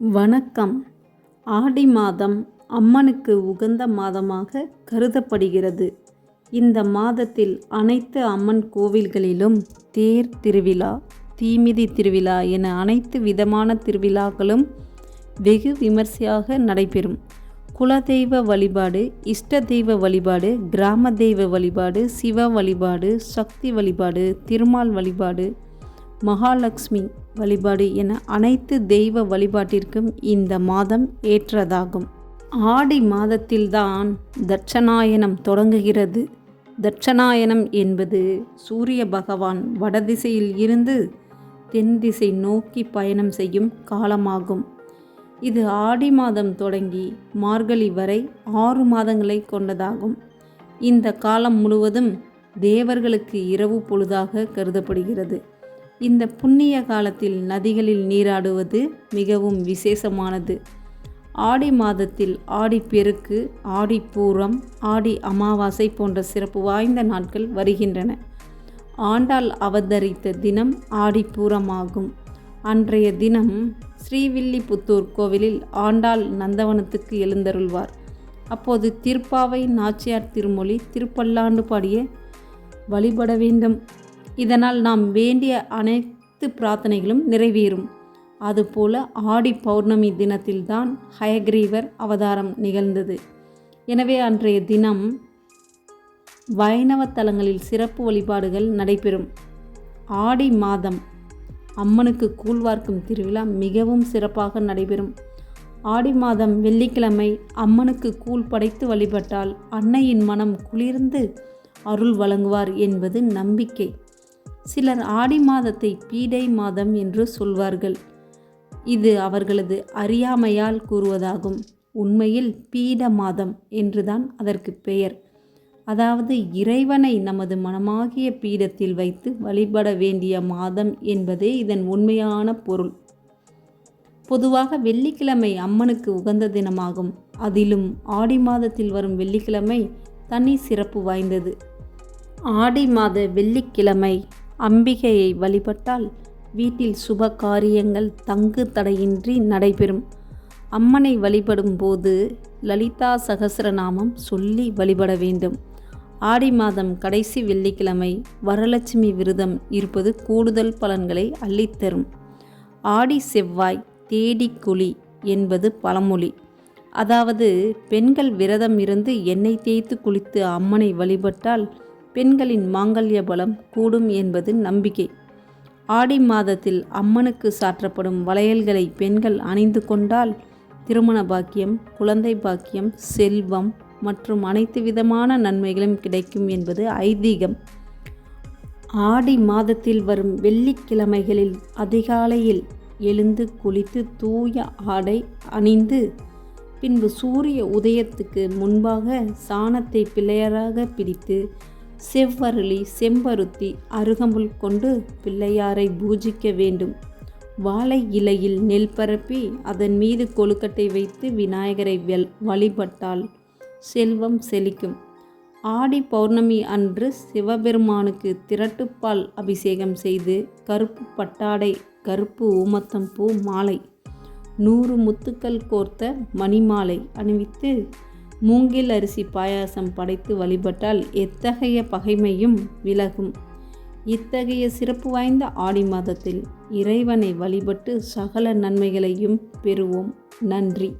வணக்கம். ஆடி மாதம் அம்மனுக்கு உகந்த மாதமாக கருதப்படுகிறது. இந்த மாதத்தில் அனைத்து அம்மன் கோவில்களிலும் தேர் திருவிழா தீமிதி திருவிழா என அனைத்து விதமான திருவிழாக்களும் வெகு விமர்சையாக நடைபெறும். குலதெய்வ வழிபாடு இஷ்ட தெய்வ வழிபாடு கிராம தெய்வ வழிபாடு சிவ வழிபாடு சக்தி வழிபாடு திருமால் வழிபாடு மகாலட்சுமி வழிபாடு என அனைத்து தெய்வ வழிபாட்டிற்கும் இந்த மாதம் ஏற்றதாகும். ஆடி மாதத்தில்தான் தட்சணாயனம் தொடங்குகிறது. தட்சணாயனம் என்பது சூரிய பகவான் வடதிசையில் இருந்து தென் திசை நோக்கி பயணம் செய்யும் காலமாகும். இது ஆடி மாதம் தொடங்கி மார்கழி வரை ஆறு மாதங்களை கொண்டதாகும். இந்த காலம் முழுவதும் தேவர்களுக்கு இரவு பொழுதாக கருதப்படுகிறது. இந்த புண்ணிய காலத்தில் நதிகளில் நீராடுவது மிகவும் விசேஷமானது. ஆடி மாதத்தில் ஆடி பெருக்கு ஆடி பூரம் ஆடி அமாவாசை போன்ற சிறப்பு வாய்ந்த நாட்கள் வருகின்றன. ஆண்டாள் அவதரித்த தினம் ஆடிப்பூரமாகும் அன்றைய தினம் ஸ்ரீவில்லிபுத்தூர் கோவிலில் ஆண்டாள் நந்தவனத்துக்கு எழுந்தருள்வார். அப்போது திருப்பாவை நாச்சியார் திருமொழி திருப்பல்லாண்டு பாடிய வழிபட வேண்டும் இதனால் நாம் வேண்டிய அனைத்து பிரார்த்தனைகளும் நிறைவேறும். அதுபோல ஆடி பௌர்ணமி தினத்தில்தான் ஹயக்ரீவர் அவதாரம் நிகழ்ந்தது. எனவே அன்றைய தினம் வைணவ தலங்களில் சிறப்பு வழிபாடுகள் நடைபெறும். ஆடி மாதம் அம்மனுக்கு கூழ்வார்க்கும் திருவிழா மிகவும் சிறப்பாக நடைபெறும். ஆடி மாதம் வெள்ளிக்கிழமை அம்மனுக்கு கூழ் படைத்து வழிபட்டால் அன்னையின் மனம் குளிர்ந்து அருள் வழங்குவார் என்பது நம்பிக்கை. சிலர் ஆடி மாதத்தை பீடை மாதம் என்று சொல்வார்கள். இது அவர்களது அறியாமையால் கூறுவதாகும். உண்மையில் பீட மாதம் என்றுதான் அதற்கு பெயர். அதாவது இறைவனை நமது மனமாகிய பீடத்தில் வைத்து வழிபட வேண்டிய மாதம் என்பதே இதன் உண்மையான பொருள். பொதுவாக வெள்ளிக்கிழமை அம்மனுக்கு உகந்த தினமாகும். அதிலும் ஆடி மாதத்தில் வரும் வெள்ளிக்கிழமை தனி சிறப்பு வாய்ந்தது. ஆடி மாத வெள்ளிக்கிழமை அம்பிகையை வழிபட்டால் வீட்டில் சுப காரியங்கள் தங்கு தடையின்றி நடைபெறும். அம்மனை வழிபடும் போது லலிதா சகசரநாமம் சொல்லி வழிபட வேண்டும். ஆடி மாதம் கடைசி வெள்ளிக்கிழமை வரலட்சுமி விரதம் இருப்பது கூடுதல் பலன்களை அள்ளித்தரும். ஆடி செவ்வாய் தேடி குழி என்பது பழமொழி. அதாவது பெண்கள் விரதம் இருந்து எண்ணெய் தேய்த்து குளித்து அம்மனை வழிபட்டால் பெண்களின் மாங்கல்ய பலம் கூடும் என்பது நம்பிக்கை. ஆடி மாதத்தில் அம்மனுக்கு சாற்றப்படும் வளையல்களை பெண்கள் அணிந்து கொண்டால் திருமண பாக்கியம் குழந்தை பாக்கியம் செல்வம் மற்றும் அனைத்து விதமான நன்மைகளும் கிடைக்கும் என்பது ஐதீகம். ஆடி மாதத்தில் வரும் வெள்ளிக்கிழமைகளில் அதிகாலையில் எழுந்து குளித்து தூய ஆடை அணிந்து பின்பு சூரிய உதயத்துக்கு முன்பாக சாணத்தை பிள்ளையராக பிடித்து செவ்வருளி செம்பருத்தி அருகம்புல் கொண்டு பிள்ளையாரை பூஜிக்க வேண்டும். வாழை இலையில் நெல் பரப்பி அதன் மீது கொழுக்கட்டை வைத்து விநாயகரை வெல் வழிபட்டால் செல்வம் செழிக்கும். ஆடி பௌர்ணமி அன்று சிவபெருமானுக்கு திரட்டுப்பால் அபிஷேகம் செய்து கருப்பு பட்டாடை கருப்பு ஊமத்தம் பூ மாலை நூறு முத்துக்கள் கோர்த்த மணிமாலை அணிவித்து மூங்கில் அரிசி பாயாசம் படைத்து வழிபட்டால் எத்தகைய பகைமையும் விலகும். இத்தகைய சிறப்பு வாய்ந்த ஆடி மாதத்தில் இறைவனை வழிபட்டு சகல நன்மைகளையும் பெறுவோம். நன்றி.